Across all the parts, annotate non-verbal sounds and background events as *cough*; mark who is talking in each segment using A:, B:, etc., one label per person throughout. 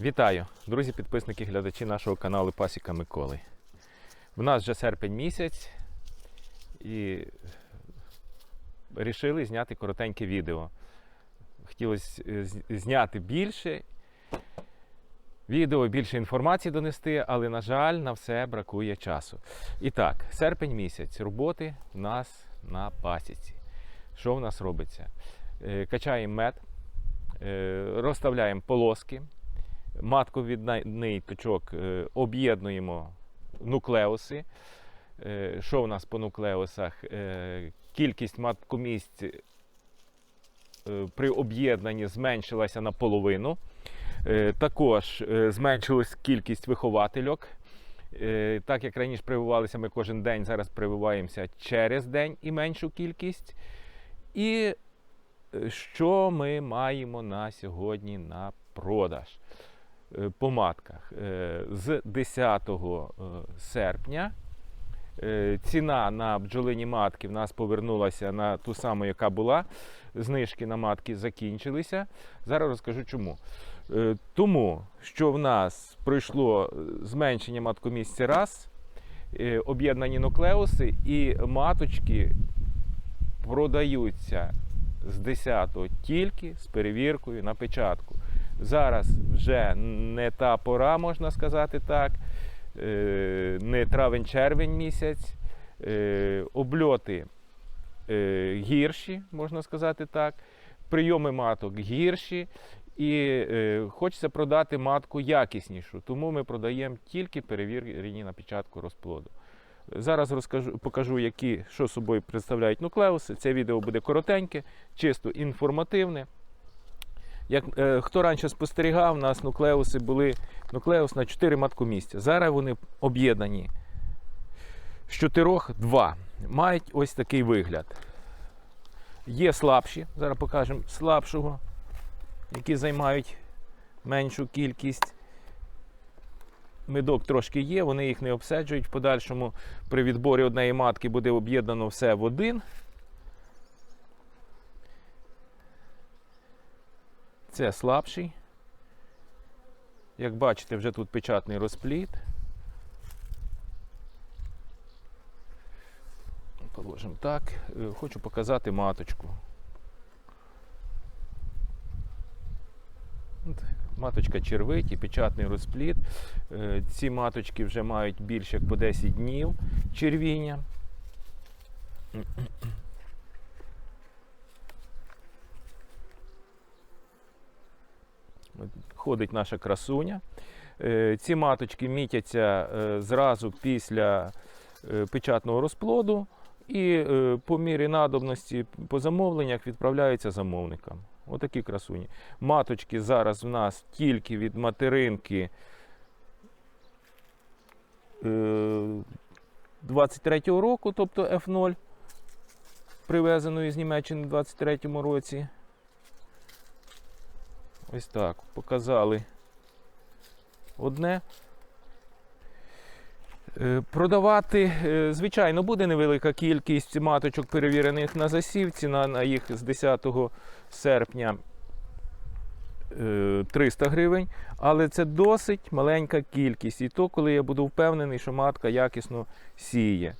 A: Вітаю, друзі, підписники, глядачі нашого каналу Пасіка Миколи. В нас вже серпень місяць і вирішили зняти коротеньке відео. Хотілося е, зняти більше відео, більше інформації донести, але, на жаль, на все бракує часу. І так, серпень місяць, роботи в нас на пасіці. Що в нас робиться? Е, Качаємо мед, е, розставляємо полоски, матковідний точок е, об'єднуємо нуклеуси. Е, Що у нас по нуклеусах? Е, Кількість маткомісць при об'єднанні зменшилася наполовину. Також зменшилась кількість виховательок. Так як раніше прививалися ми кожен день, зараз прививаємося через день і меншу кількість. І що ми маємо на сьогодні на продаж? Е, По матках. Е, З 10 е, серпня ціна на бджолині матки в нас повернулася на ту саму, яка була. Знижки на матки закінчилися. Зараз розкажу чому. Тому що в нас пройшло зменшення маткомісця раз, об'єднані нуклеуси і маточки продаються з 10-го тільки з перевіркою на печатку. Зараз вже не та пора, можна сказати так, е, не травень-червень місяць, е, обльоти е, гірші, можна сказати так, прийоми маток гірші. І хочеться продати матку якіснішу, тому ми продаємо тільки перевірені на печатку розплоду. Зараз розкажу, покажу, які, що собою представляють нуклеуси. Це відео буде коротеньке, чисто інформативне. Як е, хто раніше спостерігав, у нас нуклеуси були нуклеус на 4 маткомісця. Зараз вони об'єднані з чотирьох два. Мають ось такий вигляд. Є слабші, зараз покажемо слабшого, які займають меншу кількість. Медок трошки є, вони їх не обсаджують. В подальшому при відборі однієї матки буде об'єднано все в один. Це слабший. Як бачите, вже тут печатний розпліт. Положимо так. Е, Хочу показати маточку. Маточка червить і печатний розпліт. Е, Ці маточки вже мають більше як по 10 днів червіння. От Ходить наша красуня. Е, Ці маточки мітяться е, зразу після е, печатного розплоду і по мірі надобності по замовленнях відправляються замовникам. Отакі красуні. Маточки зараз в нас тільки від материнки е, 23-го року, тобто F0, привезеної з Німеччини в 23-му році. Ось так, показали одне. Е, Продавати, е, звичайно, буде невелика кількість маточок, перевірених на засів. Ціна на їх з 10 серпня е, 300 гривень, але це досить маленька кількість. І то, коли я буду впевнений, що матка якісно сіє.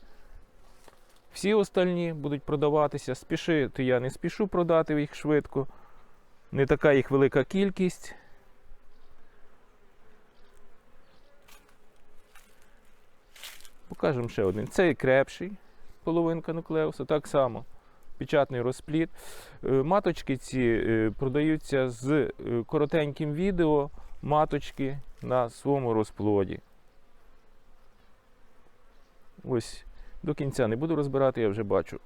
A: Всі остальні будуть продаватися. Спішити я не спішу продати їх швидко. Не така їх велика кількість. Покажемо ще один. Цей крепший, половинка нуклеуса, так само. Печатний розпліт. Е, Маточки ці е, продаються з е, коротеньким відео маточки на своєму розплоді. Ось до кінця не буду розбирати, я вже бачу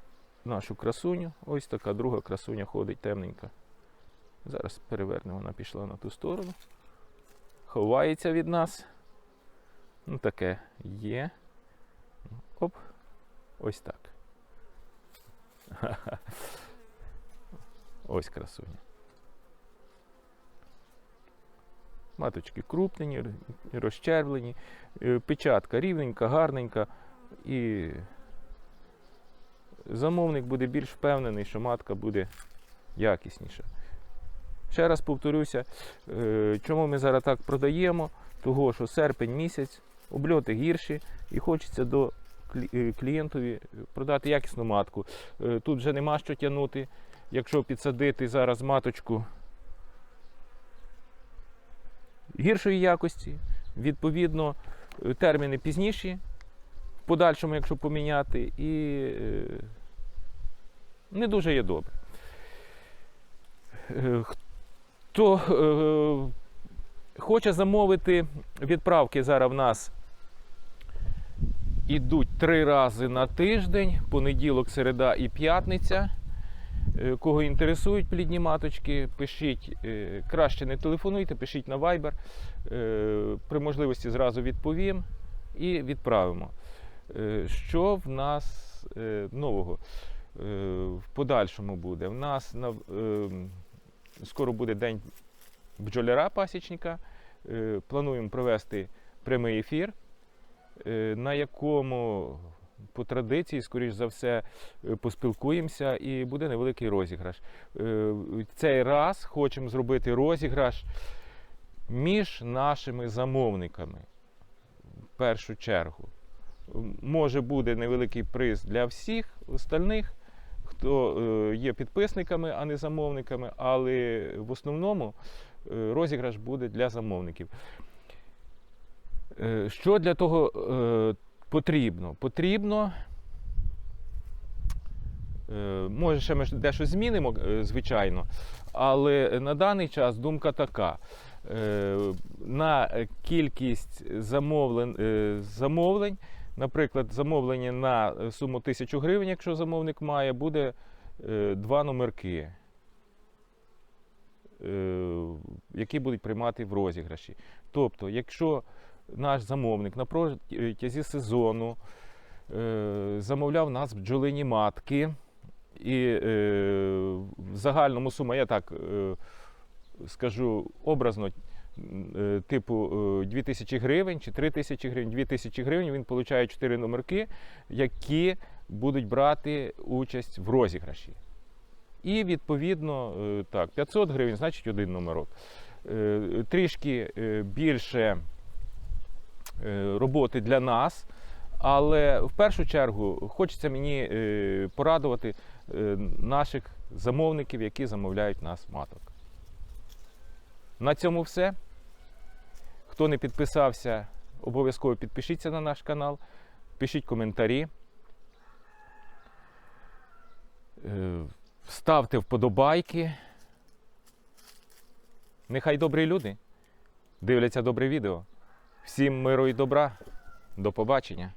A: нашу красуню. Ось така друга красуня ходить темненька. Зараз перевернемо, вона пішла на ту сторону. Ховається від нас. Ну, таке є. Оп. Ось так. *laughs* Ось красуня. Маточки крупнені, р- розчервлені, е, печатка рівненька, гарненька. І замовник буде більш впевнений, що матка буде якісніша. Ще раз повторюся, е, чому ми зараз так продаємо? Того, що серпень місяць, обльоти гірші, і хочеться до е, клієнтові продати якісну матку. Е, Тут вже нема що тягнути. Якщо підсадити зараз маточку гіршої якості, відповідно, терміни пізніші, в подальшому, якщо поміняти, і не дуже є добре. Хто е, хоче замовити відправки зараз в нас ідуть три рази на тиждень, понеділок, середа і п'ятниця. Е, Кого інтересують плідні маточки, пишіть, е, краще не телефонуйте, пишіть на Viber. Е, При можливості зразу відповім і відправимо. Що в нас нового в подальшому буде? В нас на, е, скоро буде день бджоляра пасічника. Е, Плануємо провести прямий ефір, е, на якому по традиції, скоріш за все, е, поспілкуємося і буде невеликий розіграш. Цей раз хочемо зробити розіграш між нашими замовниками. В першу чергу. Може буде невеликий приз для всіх остальних, хто е, є підписниками, а не замовниками, але в основному е, розіграш буде для замовників. Е, Що для того потрібно? Потрібно. Може, ще ми дещо змінимо, звичайно, але на даний час думка така. На кількість замовлень, замовлень, наприклад, замовлення на суму 1000 гривень, якщо замовник має, буде е, два номерки, е, які будуть приймати в розіграші. Тобто, якщо наш замовник на протязі сезону е, замовляв нас бджолині матки, і е, в загальному сума, я так е, скажу образно, е, типу е, 2000 гривень чи 3000 гривень, 2000 гривень, він отримує 4 номерки, які будуть брати участь в розіграші. І відповідно е, так, 500 гривень, значить один номерок. Е, Трішки е, більше е, роботи для нас. Але в першу чергу хочеться мені е, порадувати е, наших замовників, які замовляють нас маток. На цьому все. Хто не підписався, обов'язково підпишіться на наш канал, пишіть коментарі. Е, Ставте вподобайки. Нехай добрі люди дивляться добре відео. Всім миру і добра. До побачення.